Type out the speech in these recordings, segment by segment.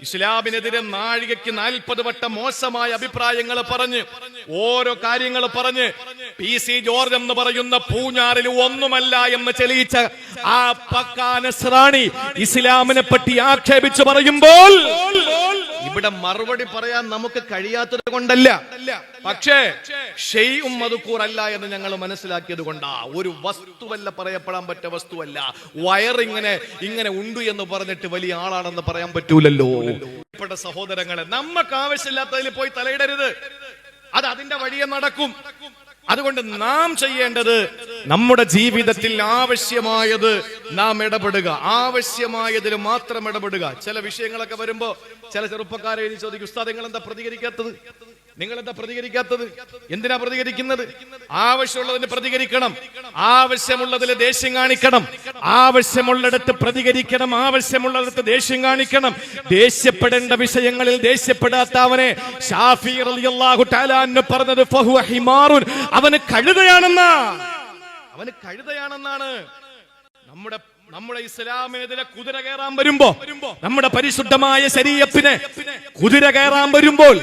ഇസ്ലാമിനെതിരെ നാഴികയ്ക്ക് നാൽപ്പത് വട്ടം മോശമായ അഭിപ്രായങ്ങൾ പറഞ്ഞ് ഓരോ കാര്യങ്ങൾ പറഞ്ഞ് പി സി ജോർജ് എന്ന് പറയുന്ന പൂഞ്ഞാറിൽ ഒന്നുമല്ല എന്ന് ചെലിയിച്ച ആ പക്കാനസ്രാണി ഇസ്ലാമിനെ പറ്റി ആക്ഷേപിച്ചു പറയുമ്പോൾ ഇവിടെ മറുപടി പറയാൻ നമുക്ക് കഴിയാത്തത് കൊണ്ടല്ല. പക്ഷേ ഷെയ്യും മധുക്കൂറല്ല എന്ന് ഞങ്ങൾ മനസ്സിലാക്കിയത് കൊണ്ടാ. ഒരു വസ്തുവല്ല പറയപ്പെടാൻ പറ്റ വസ്തുവല്ല. വയർ ഇങ്ങനെ ഉണ്ട് എന്ന് പറഞ്ഞിട്ട് വലിയ ആളാണെന്ന് പറയാൻ പറ്റൂലല്ലോ. പ്രിയപ്പെട്ട സഹോദരങ്ങളെ നമുക്ക് ആവശ്യമില്ലാത്തതിൽ പോയി തലയിടരുത്. അത് അതിന്റെ വഴിയെ നടക്കും. അതുകൊണ്ട് നാം ചെയ്യേണ്ടത് നമ്മുടെ ജീവിതത്തിൽ ആവശ്യമായത് നാം ഇടപെടുക. ആവശ്യമായതിൽ മാത്രം ഇടപെടുക. ചില വിഷയങ്ങളൊക്കെ വരുമ്പോ ചില ചെറുപ്പക്കാരെ എഴുതി ചോദിക്കും ഉസ്താദ് നിങ്ങൾ എന്താ പ്രതികരിക്കാത്തത്? നിങ്ങൾ എന്താ പ്രതികരിക്കാത്തത്? എന്തിനാ പ്രതികരിക്കുന്നത്? ആവശ്യമുള്ളതിന് പ്രതികരിക്കണം. ആവശ്യമുള്ളതിൽ ദേഷ്യം കാണിക്കണം. ആവശ്യമുള്ളിടത്ത് പ്രതികരിക്കണം ആവശ്യമുള്ളിടത്ത് ദേഷ്യം കാണിക്കണം. ദേഷ്യപ്പെടേണ്ട വിഷയങ്ങളിൽ ദേഷ്യപ്പെടാത്തവനെ ഷാഫി പറഞ്ഞത് അവന് കഴുതയാണെന്നാ. അവന് കഴുതയാണെന്നാണ്. നമ്മുടെ നമ്മുടെ ഇസ്ലാമിനെതിരെ കുതിര കയറാൻ വരുമ്പോ നമ്മുടെ പരിശുദ്ധമായ ശരീരത്തിന് കുതിര കയറാൻ വരുമ്പോൾ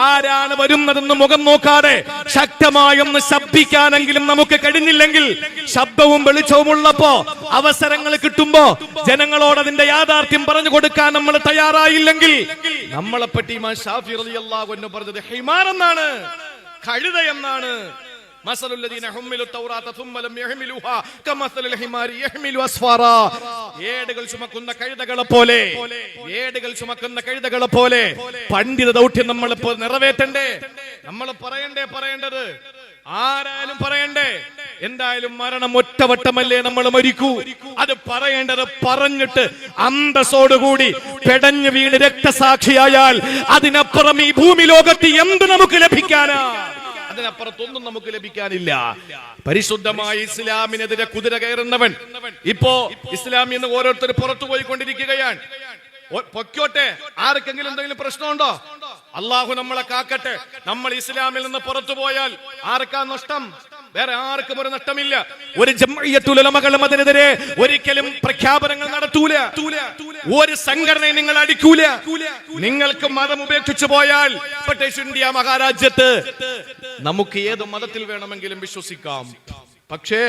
ആരാണ് വരുന്നതെന്ന് മുഖം നോക്കാതെ ശക്തമായൊന്ന് ശബ്ദിക്കാനെങ്കിലും നമുക്ക് കഴിഞ്ഞില്ലെങ്കിൽ ശബ്ദവും വെളിച്ചവും ഉള്ളപ്പോ അവസരങ്ങൾ കിട്ടുമ്പോ ജനങ്ങളോട് അതിന്റെ യാഥാർത്ഥ്യം പറഞ്ഞു കൊടുക്കാൻ നമ്മൾ തയ്യാറായില്ലെങ്കിൽ നമ്മളെ പറ്റി ഷാഫി പറഞ്ഞത് ഹൈമാൻ എന്നാണ് കഴുത എന്നാണ് ഏടുകൾ ചുമക്കുന്ന കഴുതകളെ പോലെ ഏടുകൾ ചുമക്കുന്ന കഴുതകളെ പോലെ പണ്ഡിത ദൗത്യം നമ്മളിപ്പോ നിറവേറ്റണ്ടേ? നമ്മൾ പറയണ്ടേ പറയേണ്ടത്? ആരായാലും പറയണ്ടേ? എന്തായാലും മരണം ഒറ്റവട്ടമല്ലേ നമ്മൾ മരിക്കൂ. അത് പറയേണ്ടത് പറഞ്ഞിട്ട് അന്തസ്സോടുകൂടി പെടഞ്ഞു വീണ് രക്തസാക്ഷിയായാൽ അതിനപ്പുറം ഈ ഭൂമി ലോകത്ത് എന്ത് നമുക്ക് ലഭിക്കാനാ? അതിനപ്പുറത്തൊന്നും നമുക്ക് ലഭിക്കാനില്ല. പരിശുദ്ധമായ ഇസ്ലാമിനെതിരെ കുതിര കയറുന്നവൻ ഇപ്പോ ഇസ്ലാമിൽ നിന്ന് ഓരോരുത്തർ പുറത്തു പോയിക്കൊണ്ടിരിക്കുകയാണ്. പൊക്കോട്ടെ ആർക്കെങ്കിലും എന്തെങ്കിലും പ്രശ്നമുണ്ടോ? അള്ളാഹു നമ്മളെ കാക്കട്ടെ. നമ്മൾ ഇസ്ലാമിൽ നിന്ന് പുറത്തു പോയാൽ ആർക്കാ നഷ്ടം? വേറെ ആർക്കും ഒരു നഷ്ടമില്ല. ഒരു ജമ്മയ്യത്തുലമകളും അതിനെതിരെ ഒരിക്കലും പ്രഖ്യാപനങ്ങൾ നടത്തൂല. ഒരു സംഘടനയെ നിങ്ങൾ അടിക്കൂല. നിങ്ങൾക്ക് മതം ഉപേക്ഷിച്ചു പോയാൽ ബ്രിട്ടീഷ് ഇന്ത്യ മഹാരാജ്യത്ത് നമുക്ക് ഏത് മതത്തിൽ വേണമെങ്കിലും വിശ്വസിക്കാം. പക്ഷേ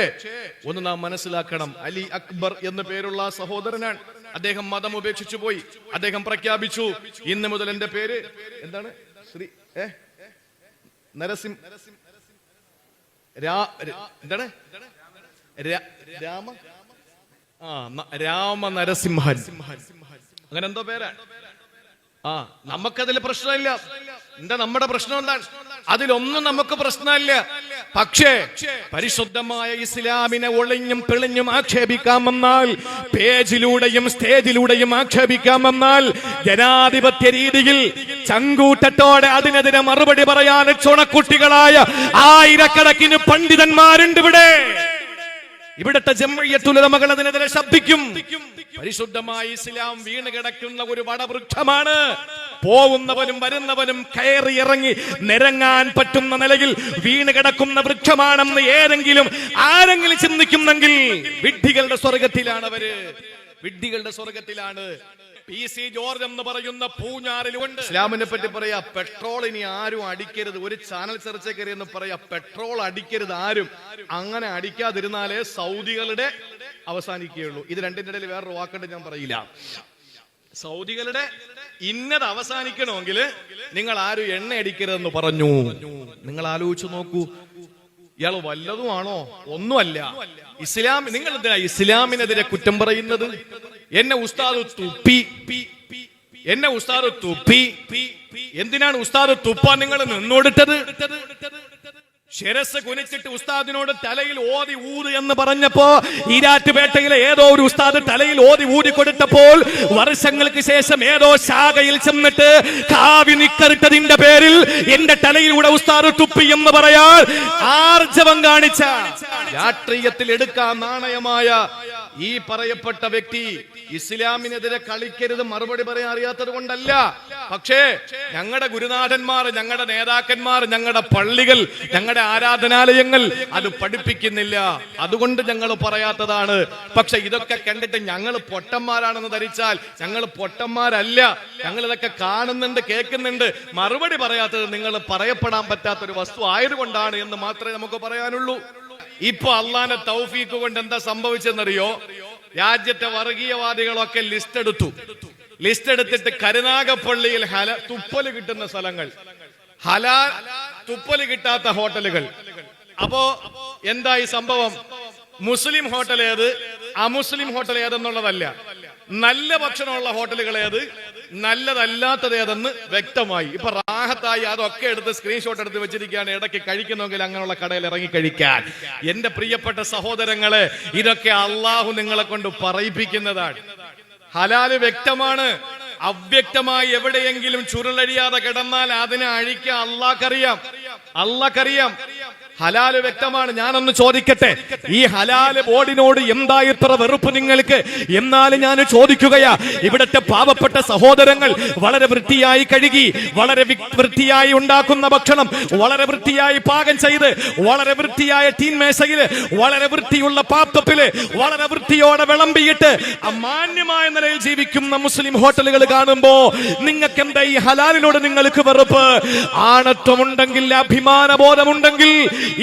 ഒന്ന് നാം മനസ്സിലാക്കണം. അലി അക്ബർ എന്ന പേരുള്ള സഹോദരനാണ്. അദ്ദേഹം മതം ഉപേക്ഷിച്ചു പോയി. അദ്ദേഹം പ്രഖ്യാപിച്ചു. ഇന്ന് മുതൽ എന്റെ പേര് എന്താണ്? ശ്രീ ഏ? നരസിം എന്താണ്? രാ- രാമ? ആ രാമ നരസിംഹൻ അങ്ങനെ എന്തോ പേരാ? ആ നമുക്കതിൽ പ്രശ്നമില്ല. എന്താ നമ്മുടെ പ്രശ്നം എന്താണ്? അതിലൊന്നും നമുക്ക് പ്രശ്നമില്ല. പക്ഷേ പരിശുദ്ധമായ ഇസ്ലാമിനെ ഒളിഞ്ഞും പിളിഞ്ഞും ആക്ഷേപിക്കാമെന്നാൽ പേജിലൂടെയും സ്റ്റേജിലൂടെയും ആക്ഷേപിക്കാമെന്നാൽ ജനാധിപത്യ രീതിയിൽ ചങ്കൂട്ടത്തോടെ അതിനെതിരെ മറുപടി പറയാൻ ചുണക്കുട്ടികളായ ആയിരക്കണക്കിന് പണ്ഡിതന്മാരുണ്ട് ഇവിടെ. ഇവിടുത്തെ ജമ്മയ്യത്തുലമകൾ അതിനെതിരെ ശബ്ദിക്കും. പരിശുദ്ധമായി ഇസ്ലാം വീണ് കിടക്കുന്ന ഒരു വടവൃക്ഷമാണ്. പോകുന്നവനും വരുന്നവനും കയറി ഇറങ്ങി നിരങ്ങാൻ പറ്റുന്ന നിലയിൽ വീണ് കിടക്കുന്ന വൃക്ഷമാണെന്ന് ഏതെങ്കിലും ആരെങ്കിലും ചിന്തിക്കുന്നെങ്കിൽ വിഡ്ഢികളുടെ സ്വർഗത്തിലാണ് അവർ. വിഡ്ഢികളുടെ സ്വർഗത്തിലാണ് പി സി ജോർജ് എന്ന് പറയുന്ന പൂഞ്ഞാറിലുണ്ട് ഇസ്ലാമിനെ പറ്റി പറയാ പെട്രോൾ ഇനി ആരും അടിക്കരുത്. ഒരു ചാനൽ ചർച്ച കയറി എന്ന് പറയാ പെട്രോൾ അടിക്കരുത് ആരും. അങ്ങനെ അടിക്കാതിരുന്നാലേ സൗദികളുടെ അവസാനിക്കുകയുള്ളൂ. ഇത് രണ്ടിന്റെ ഇടയിൽ വേറൊരു വാക്കുണ്ട് ഞാൻ പറയില്ല. സൗദികളുടെ ഇന്നത് അവസാനിക്കണമെങ്കിൽ നിങ്ങൾ ആരും എണ്ണ അടിക്കരുതെന്ന് പറഞ്ഞു. നിങ്ങൾ ആലോചിച്ചു നോക്കൂ. ഇയാൾ വല്ലതുമാണോ? ഒന്നുമല്ല. ഇസ്ലാം നിങ്ങൾ എന്തിനാ ഇസ്ലാമിനെതിരെ കുറ്റം പറയുന്നത്? എന്നെ ഉസ്താദ് തുപ്പി. എന്നെ ഉസ്താദ് തുപ്പി. എന്തിനാണ് ഉസ്താദ് തുപ്പാൻ നിങ്ങൾ നിന്നോടിട്ടത്? ശിരസ് കുനിച്ചിട്ട് ഉസ്താദിനോട് തലയിൽ ഓതി ഊത് എന്ന് പറഞ്ഞപ്പോ ഈരാറ്റുപേട്ടയിലെ ഏതോ ഒരു ഉസ്താദ് തലയിൽ ഓതി ഊതി കൊടുത്തപ്പോൾ വർഷങ്ങൾക്ക് ശേഷം ഏതോ ശാഖയിൽ ചെന്നിട്ട് കാവി നിക്കറിട്ടതിന്റെ പേരിൽ എന്റെ തലയിലൂടെ ഉസ്താദ് തുപ്പി എന്ന് പറയാൻ ആർജവം കാണിച്ച രാഷ്ട്രീയത്തിൽ എടുക്കാൻ നാണയമായ ഈ പറയപ്പെട്ട വ്യക്തി ഇസ്ലാമിനെതിരെ കളിക്കരുത് മറുപടി പറയാൻ അറിയാത്തത് കൊണ്ടല്ല. പക്ഷേ ഞങ്ങളുടെ ഗുരുനാഥന്മാർ ഞങ്ങളുടെ നേതാക്കന്മാർ ഞങ്ങളുടെ പള്ളികൾ ഞങ്ങളുടെ ആരാധനാലയങ്ങൾ അത് പഠിപ്പിക്കുന്നില്ല. അതുകൊണ്ട് ഞങ്ങൾ പറയാത്തതാണ്. പക്ഷെ ഇതൊക്കെ കണ്ടിട്ട് ഞങ്ങൾ പൊട്ടന്മാരാണെന്ന് ധരിച്ചാൽ ഞങ്ങൾ പൊട്ടന്മാരല്ല. ഞങ്ങൾ ഇതൊക്കെ കാണുന്നുണ്ട് കേൾക്കുന്നുണ്ട്. മറുപടി പറയാത്തത് നിങ്ങൾ പറയപ്പെടാൻ പറ്റാത്ത ഒരു വസ്തു ആയതുകൊണ്ടാണ് എന്ന് മാത്രമേ നമുക്ക് പറയാനുള്ളൂ. ഇപ്പൊ അള്ളാന്റെ തൗഫീക്ക് കൊണ്ട് എന്താ സംഭവിച്ചെന്നറിയോ? രാജ്യത്തെ വർഗീയവാദികളൊക്കെ ലിസ്റ്റ് എടുത്തു. ലിസ്റ്റ് എടുത്തിട്ട് കരുനാഗപ്പള്ളിയിൽ ഹല തുപ്പൽ കിട്ടുന്ന സ്ഥലങ്ങൾ. ഹലാ തുപ്പൽ കിട്ടാത്ത ഹോട്ടലുകൾ. അപ്പോ എന്തായി സംഭവം? മുസ്ലിം ഹോട്ടൽ ഏത്? അമുസ്ലിം ഹോട്ടൽ ഏതെന്നുള്ളതല്ല. നല്ല ഭക്ഷണമുള്ള ഹോട്ടലുകൾ ഏത്? നല്ലതല്ലാത്തത് ഏതെന്ന് വ്യക്തമായി. ഇപ്പൊ റാഹത്തായി അതൊക്കെ എടുത്ത് സ്ക്രീൻഷോട്ട് എടുത്ത് വെച്ചിരിക്കുകയാണ്. ഇടയ്ക്ക് കഴിക്കുന്നെങ്കിൽ അങ്ങനെയുള്ള കടയിൽ ഇറങ്ങി കഴിക്കാൻ. എന്റെ പ്രിയപ്പെട്ട സഹോദരങ്ങളെ ഇതൊക്കെ അള്ളാഹു നിങ്ങളെ കൊണ്ട് പറയിപ്പിക്കുന്നതാണ്. ഹലാൽ വ്യക്തമാണ്. അവ്യക്തമായി എവിടെയെങ്കിലും ചുരുളഴിയാതെ കിടന്നാൽ അതിനെ അഴിക്കാൻ അള്ളാഹ്ക്കറിയാം. അള്ളാഹ്ക്കറിയാം. ഹലാൽ വ്യക്തമാണ്. ഞാനൊന്ന് ചോദിക്കട്ടെ? ഈ ഹലാൽ ബോർഡിനോട് എന്താ ഇത്ര വെറുപ്പ് നിങ്ങൾക്ക്? എന്നാലും ഞാൻ ചോദിക്കുകയാ. ഇവിടുത്തെ പാവപ്പെട്ട സഹോദരങ്ങൾ വളരെ വൃത്തിയായി കഴുകി വളരെ വൃത്തിയായി ഉണ്ടാക്കുന്ന ഭക്ഷണം വളരെ വൃത്തിയായി പാകം ചെയ്ത് വളരെ വൃത്തിയായ തീൻമേശയിൽ വളരെ വൃത്തിയുള്ള പാത്രത്തിൽ വളരെ വൃത്തിയോടെ വിളമ്പിയിട്ട് മാന്യമായ നിലയിൽ ജീവിക്കുന്ന മുസ്ലിം ഹോട്ടലുകൾ കാണുമ്പോ നിങ്ങൾക്ക് എന്താ ഈ ഹലാലിനോട് നിങ്ങൾക്ക് വെറുപ്പ്? ആണത്വമുണ്ടെങ്കിൽ അഭിമാനബോധമുണ്ടെങ്കിൽ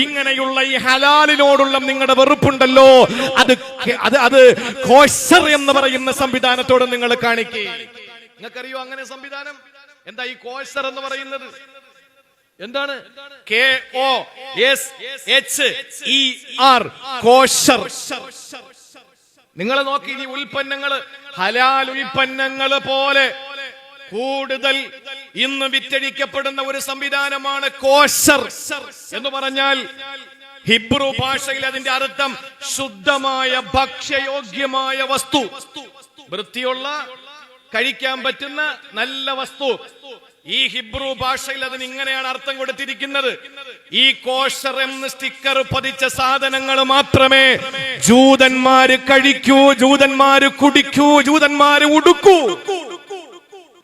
ഇങ്ങനെയുള്ള ഈ ഹലാലിനോടുള്ള നിങ്ങളുടെ വെറുപ്പുണ്ടല്ലോ. അത് അത് അത് കോശർ എന്ന് പറയുന്ന സംവിധാനത്തോട് നിങ്ങൾ കാണിക്കേ. നിങ്ങൾക്കറിയോ അങ്ങനെ സംവിധാനം? എന്താ ഈ കോശർ എന്ന് പറയുന്നത്? എന്താണ്? K O S H E R kosher. നിങ്ങൾ നോക്കി ഈ ഉൽപ്പന്നങ്ങൾ ഹലാൽ ഉൽപ്പന്നങ്ങൾ പോലെ കൂടുതൽ ഇന്ന് വിറ്റഴിക്കപ്പെടുന്ന ഒരു സംവിധാനമാണ് കോശർ എന്ന് പറഞ്ഞാൽ ഹിബ്രു ഭാഷയിൽ അതിന്റെ അർത്ഥം ശുദ്ധമായ ഭക്ഷ്യയോഗ്യമായ വസ്തു. വൃത്തിയുള്ള കഴിക്കാൻ പറ്റുന്ന നല്ല വസ്തു. ഈ ഹിബ്രു ഭാഷയിൽ അതിന് ഇങ്ങനെയാണ് അർത്ഥം കൊടുത്തിരിക്കുന്നത്. ഈ കോഷർ എന്ന് സ്റ്റിക്കർ പതിച്ച സാധനങ്ങൾ മാത്രമേ ജൂതന്മാര് കഴിക്കൂ ജൂതന്മാര് കുടിക്കൂ ജൂതന്മാര് ഉടുക്കൂ.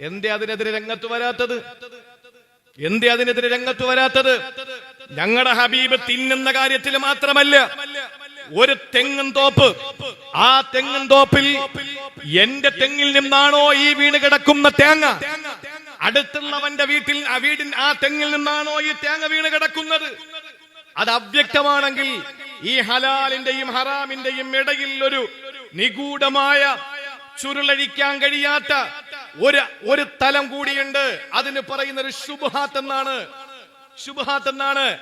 എന്തേ അതിനെതിരെ രംഗത്ത് വരാത്തത്? എന്തേ അതിനെതിരെ രംഗത്ത് വരാത്തത്? ഞങ്ങളുടെ ഹബീബ് തിന്നുന്ന കാര്യത്തിൽ മാത്രമല്ല ഒരു തെങ്ങും തോപ്പ് ആ തെങ്ങും തോപ്പിൽ എന്റെ തെങ്ങിൽ നിന്നാണോ ഈ വീണ് കിടക്കുന്ന തേങ്ങ? അടുത്തുള്ളവന്റെ വീട്ടിൽ ആ വീടിൻ ആ തെങ്ങിൽ നിന്നാണോ ഈ തേങ്ങ വീണ് കിടക്കുന്നത്? അത് അവ്യക്തമാണെങ്കിൽ ഈ ഹലാലിന്റെയും ഹറാമിന്റെയും ഇടയിൽ ഒരു നിഗൂഢമായ ചുരുളഴിക്കാൻ കഴിയാത്ത ഒരു ഒരു തലം കൂടിയുണ്ട്. അതിന് പറയുന്ന ഒരു ശുഭഹാത്ത് എന്നാണ് ശുഭഹാത്ത് എന്നാണ്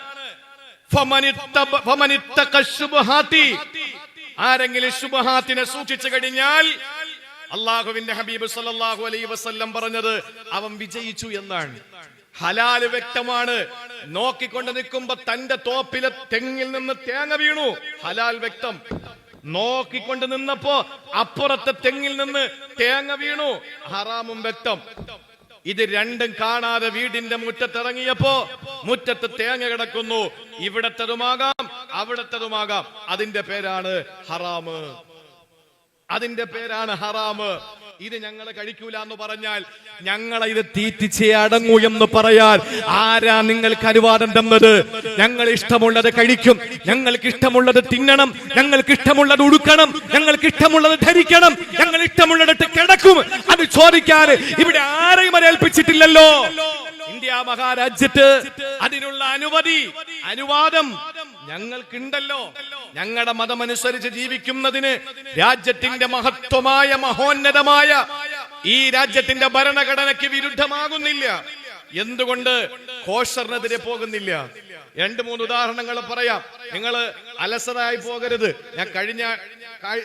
ആരെങ്കിലും ശുഭഹാത്തിനെ സൂക്ഷിച്ചു കഴിഞ്ഞാൽ അള്ളാഹുവിന്റെ ഹബീബ് സല്ലാഹു അലൈ വസ്ല്ലം പറഞ്ഞത് അവൻ വിജയിച്ചു എന്നാണ്. ഹലാൽ വ്യക്തമാണ്. നോക്കിക്കൊണ്ട് നിൽക്കുമ്പോ തന്റെ തോപ്പിലെ തെങ്ങിൽ നിന്ന് തേങ്ങ വീണു. ഹലാൽ വ്യക്തം. നോക്കിക്കൊണ്ട് നിന്നപ്പോ അപ്പുറത്തെ തെങ്ങിൽ നിന്ന് തേങ്ങ വീണു. ഹറാമും വ്യക്തം. ഇത് രണ്ടും കാണാതെ വീടിന്റെ മുറ്റത്തിറങ്ങിയപ്പോ മുറ്റത്ത് തേങ്ങ കിടക്കുന്നു. ഇവിടത്തതുമാകാം അവിടത്തതുമാകാം. അതിന്റെ പേരാണ് ഹറാമ്. അതിന്റെ പേരാണ് ഹറാമ്. ഇത് ഞങ്ങൾ കഴിക്കൂല എന്ന് പറഞ്ഞാൽ ഞങ്ങളെ ഇത് തീറ്റിച്ചേ അടങ്ങൂ എന്ന് പറയാൻ ആരാ നിങ്ങൾക്ക് അനുവാദം തന്നത്? ഞങ്ങൾ ഇഷ്ടമുള്ളത് കഴിക്കും. ഞങ്ങൾക്ക് ഇഷ്ടമുള്ളത് തിന്നണം. ഞങ്ങൾക്ക് ഇഷ്ടമുള്ളത് ഉടുക്കണം. ഞങ്ങൾക്ക് ഇഷ്ടമുള്ളത് ധരിക്കണം. ഞങ്ങൾ ഇഷ്ടമുള്ളിടത്ത് കിടക്കും. അത് ചോദിക്കാൻ ഇവിടെ ആരെയും ഏൽപ്പിച്ചിട്ടില്ലല്ലോ? ഇന്ത്യ മഹാരാജ്യത്ത് അതിനുള്ള അനുമതി അനുവാദം ഞങ്ങൾക്കുണ്ടല്ലോ. ഞങ്ങളുടെ മതമനുസരിച്ച് ജീവിക്കുന്നതിന് രാജ്യത്തിന്റെ മഹത്വമായ മഹോന്നതമായ ഈ രാജ്യത്തിന്റെ ഭരണഘടനയ്ക്ക് വിരുദ്ധമാകുന്നില്ല. എന്തുകൊണ്ട്? കോഷറിനെതിരെ പോകുന്നില്ല. രണ്ട് മൂന്ന് ഉദാഹരണങ്ങൾ പറയാം. നിങ്ങൾ അലസരായി പോകരുത്. ഞാൻ കഴിഞ്ഞ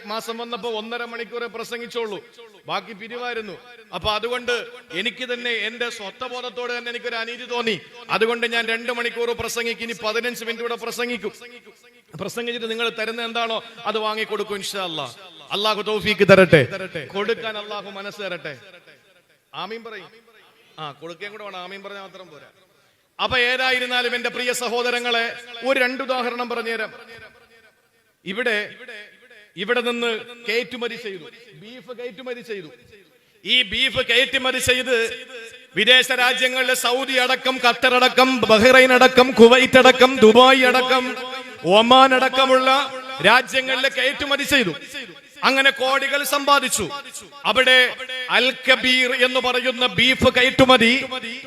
മാസം വന്നപ്പോ ഒന്നര മണിക്കൂറെ പ്രസംഗിച്ചോളൂ. ബാക്കി പിരിവായിരുന്നു. അപ്പൊ അതുകൊണ്ട് എനിക്ക് തന്നെ എന്റെ സ്വത്വബോധത്തോട് തന്നെ എനിക്കൊരു അനീതി തോന്നി. അതുകൊണ്ട് ഞാൻ രണ്ട് മണിക്കൂർ പ്രസംഗിക്കും. ഇനി പതിനഞ്ച് മിനിറ്റ് കൂടെ പ്രസംഗിക്കും. പ്രസംഗിച്ചിട്ട് നിങ്ങൾ തരുന്ന എന്താണോ അത് വാങ്ങിക്കൊടുക്കും ഇൻഷാ അല്ലാ അള്ളാഹു തോഫിക്ക് തരട്ടെ. കൊടുക്കാൻ അള്ളാഹു മനസ്സ് തരട്ടെ. ആമീൻ പറയും. ആ കൊടുക്കുകയും കൂടെ വേണം. ആമീൻ പറഞ്ഞാൽ മാത്രം പോരാ. അപ്പൊ ഏതായിരുന്നാലും എന്റെ പ്രിയ സഹോദരങ്ങളെ ഒരു രണ്ടുദാഹരണം പറഞ്ഞുതരാം. ഇവിടെ ഇവിടെ നിന്ന് കയറ്റുമതി ചെയ്തു. ബീഫ് കയറ്റുമതി ചെയ്തു. ഈ ബീഫ് കയറ്റുമതി ചെയ്ത് വിദേശ രാജ്യങ്ങളിലെ സൗദി അടക്കം ഖത്തർ അടക്കം ബഹ്റൈൻ അടക്കം കുവൈറ്റ് അടക്കം ദുബായ് അടക്കം ഒമാൻ അടക്കമുള്ള രാജ്യങ്ങളിലെ കയറ്റുമതി ചെയ്തു. അങ്ങനെ കോടികൾ സമ്പാദിച്ചു. അവിടെ അൽ കബീർ എന്ന് പറയുന്ന ബീഫ് കയറ്റുമതി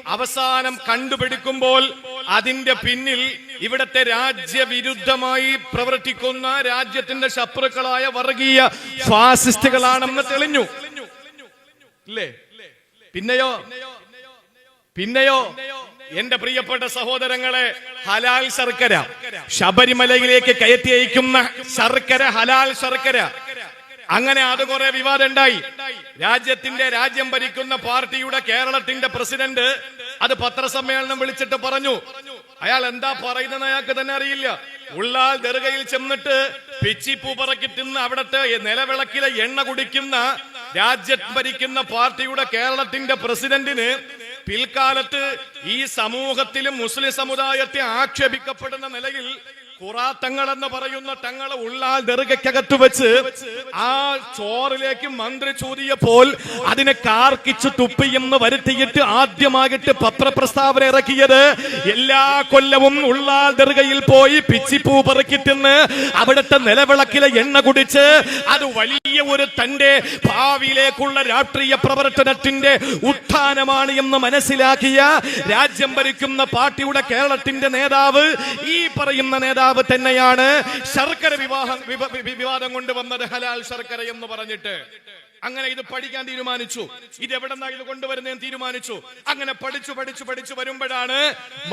അവസാനം കണ്ടുപിടിക്കുമ്പോൾ അതിന്റെ പിന്നിൽ ഇവിടത്തെ രാജ്യവിരുദ്ധമായി പ്രവർത്തിക്കുന്ന രാജ്യത്തിന്റെ ശത്രുക്കളായ വർഗീയ ഫാസിസ്റ്റുകളാണെന്ന് തെളിഞ്ഞു. ഇല്ലേ? പിന്നെയോ? പിന്നെയോ? എന്റെ പ്രിയപ്പെട്ട സഹോദരങ്ങളെ ഹലാൽ ശർക്കര. ശബരിമലയിലേക്ക് കയറ്റി അയക്കുന്ന ശർക്കര ഹലാൽ ശർക്കര. അങ്ങനെ അത് കുറെ വിവാദം ഉണ്ടായി രാജ്യത്തിന്റെ രാജ്യം ഭരിക്കുന്ന പാർട്ടിയുടെ കേരളത്തിന്റെ പ്രസിഡന്റ് അത് പത്രസമ്മേളനം വിളിച്ചിട്ട് പറഞ്ഞു. അയാൾ എന്താ പറയുന്നത് അയാൾക്ക് തന്നെ അറിയില്ല. ഉള്ളാൽ ദർഗയിൽ ചെന്നിട്ട് പിച്ചിപ്പൂ പറക്കി തിന്ന് അവിടത്തെ നിലവിളക്കിലെ എണ്ണ കുടിക്കുന്ന രാജ്യം ഭരിക്കുന്ന പാർട്ടിയുടെ കേരളത്തിന്റെ പ്രസിഡന്റിന് പിൽക്കാലത്ത് ഈ സമൂഹത്തിലും മുസ്ലിം സമുദായത്തെ ആക്ഷേപിക്കപ്പെടുന്ന നിലയിൽ ഖുറാത്തങ്ങൾ എന്ന് പറയുന്ന തങ്ങളെ ഉള്ളാൽ നെറുകയ്ക്കകത്ത് വെച്ച് ആ ചോറിലേക്ക് മന്ത്രി ചൂതിയപ്പോൾ അതിനെ കാർക്കിച്ച് തുപ്പിയെന്ന് വരുത്തിയിട്ട് ആദ്യമായിട്ട് പത്രപ്രസ്താവന ഇറക്കിയത് എല്ലാ കൊല്ലവും ഉള്ളാൽ നെറുകയിൽ പോയി പിച്ചിപ്പൂ പെറുക്കി തിന്ന് അവിടുത്തെ നിലവിളക്കിലെ എണ്ണ കുടിച്ച് അത് വലിയ ഒരു തന്റെ ഭാവിയിലേക്കുള്ള രാഷ്ട്രീയ പ്രവർത്തനത്തിന്റെ ഉത്ഥാനമാണ് എന്ന് മനസ്സിലാക്കിയ രാജ്യം ഭരിക്കുന്ന പാർട്ടിയുടെ കേരളത്തിന്റെ നേതാവ് ഈ പറയുന്ന നേതാവ് തന്നെയാണ് ശർക്കര വിവാഹം വിവാദം കൊണ്ടുവന്നത് ഹലാൽ ശർക്കര എന്ന് പറഞ്ഞിട്ട്. അങ്ങനെ ഇത് പഠിക്കാൻ തീരുമാനിച്ചു. ഇത് എവിടെന്നാ ഇത് കൊണ്ടുവരുന്നതെന്ന് തീരുമാനിച്ചു. അങ്ങനെ പഠിച്ചു പഠിച്ചു പഠിച്ചു വരുമ്പോഴാണ്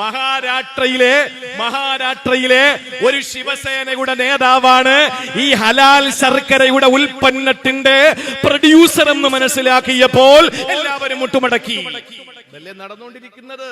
മഹാരാഷ്ട്രയിലെ മഹാരാഷ്ട്രയിലെ ഒരു ശിവസേനയുടെ നേതാവാണ് ഈ ഹലാൽ ശർക്കരയുടെ ഉൽപ്പന്നത്തിന്റെ പ്രൊഡ്യൂസർ എന്ന് മനസ്സിലാക്കിയപ്പോൾ എല്ലാവരും മുട്ടുമടക്കി. നടന്നുകൊണ്ടിരിക്കുന്നത്?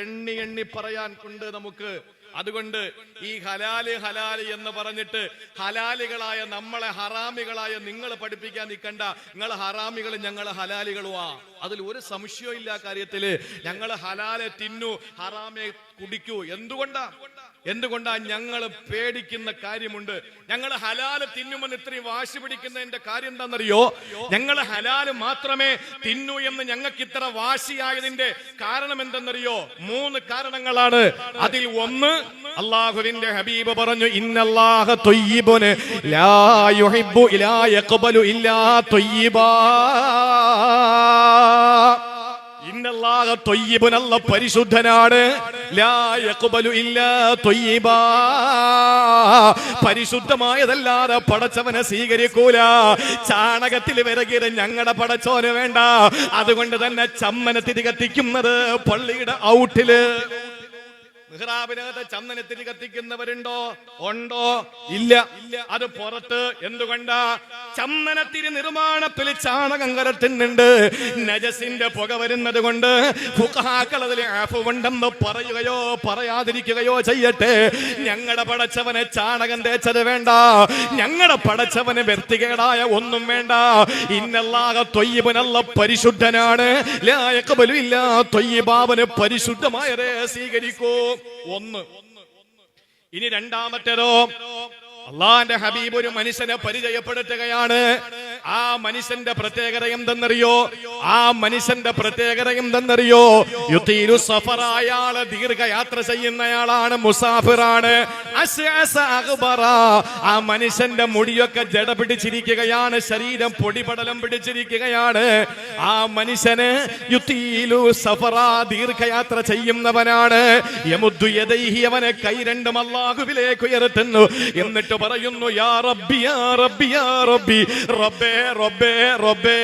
എണ്ണി എണ്ണി പറയാൻ കൊണ്ട് നമുക്ക് അതുകൊണ്ട് ഈ ഹലാൽ ഹലാൽ എന്ന് പറഞ്ഞിട്ട് ഹലാലുകളായ നമ്മളെ ഹറാമികളായ നിങ്ങൾ പഠിപ്പിക്കാൻ നിൽക്കണ്ട. നിങ്ങൾ ഹറാമികൾ ഞങ്ങൾ ഹലാലുകളുവാ. അതിൽ ഒരു സംശയവും ഇല്ല കാര്യത്തിൽ. ഞങ്ങൾ ഹലാലെ തിന്നു ഹറാമെ കുടിക്കൂ. എന്തുകൊണ്ടാ? എന്തുകൊണ്ടാ ഞങ്ങൾ പേടിക്കുന്ന കാര്യമുണ്ട്? ഞങ്ങൾ ഹലാൽ തിന്നുമെന്ന് ഇത്രയും വാശി പിടിക്കുന്നതിന്റെ കാര്യം എന്താണെന്നറിയോ? ഞങ്ങൾ ഹലാൽ മാത്രമേ തിന്നു എന്ന് ഞങ്ങൾക്ക് ഇത്ര വാശിയായതിന്റെ കാരണം എന്തെന്നറിയോ? മൂന്ന് കാരണങ്ങളാണ്. അതിൽ ഒന്ന് അള്ളാഹുവിന്റെ ഹബീബ് പറഞ്ഞു ഇന്നല്ലാഹ തൊയ്യിബുന് ലാ യുഹിബ്ബു ഇല്ലാ ഇന്നല്ലാഹ ത്വയ്യിബുൻ അല്ല പരിശുദ്ധനാണ് പരിശുദ്ധമായതല്ലാതെ പടച്ചവനെ സ്വീകരിക്കൂല. ചാണകത്തിൽ വിറകിയത് ഞങ്ങളുടെ പടച്ചോന് വേണ്ട. അതുകൊണ്ട് തന്നെ ചമ്മന തിരി കത്തിക്കുന്നത് പള്ളിയുടെ ഔട്ടിൽ. മിഹ്റാബിനകത്ത് ചന്ദനത്തിരി കത്തിക്കുന്നവരുണ്ടോ? ഉണ്ടോ? ഇല്ല. അത് പുറത്ത് എന്തുകൊണ്ട? ചന്ദനത്തിരി നിർമ്മാണത്തിൽ ചാണകം കലർത്തുന്നുണ്ട്. നജസിന്റെ പുക വരുന്നത് കൊണ്ട് ഉണ്ടെന്ന് പറയുകയോ പറയാതിരിക്കുകയോ ചെയ്യട്ടെ. ഞങ്ങളുടെ പടച്ചവനെ ചാണകം തേച്ചത് വേണ്ട. ഞങ്ങളുടെ പടച്ചവന് വ്യക്തികേടായ ഒന്നും വേണ്ട. ഇന്നല്ലാതെ തൊയ്യബനല്ല പരിശുദ്ധനാണ്. ലാ ഇല്ല തൊയ്യബാവന് പരിശുദ്ധമായതേ സ്വീകരിക്കൂ. ഒന്ന്. ഇനി രണ്ടാമത്തേതോ അള്ളാന്റെ ഹബീബ് ഒരു മനുഷ്യനെ പരിചയപ്പെടുത്തുകയാണ്. ആ മനുഷ്യന്റെ പ്രത്യേകത എന്തെന്നറിയോ? ആ മനുഷ്യന്റെ പ്രത്യേകത എന്തെന്നറിയോ? യുദ്ധീരു സഫർ അയാൾ ദീർഘയാത്ര ചെയ്യുന്നയാളാണ് മുസാഫിറാണ്. ആ മനുഷ്യന്റെ മുടിയൊക്കെ ജട പിടിച്ചിരിക്കുകയാണ് ശരീരം പൊടിപടലം പിടിച്ചിരിക്കുകയാണ്. ആ മനുഷ്യന് യുദ്ധീലു സഫറ ദീർഘയാത്ര ചെയ്യുന്നവനാണ്. യമുദ്ദു യദൈഹി അവനെ കൈ രണ്ടും അള്ളാഹുവിലേക്ക് ഉയർത്തുന്നു. എന്നിട്ട് പറയുന്നു യാ റബ്ബി യാ റബ്ബി യാ റബ്ബേ റബ്ബേ റൊബേ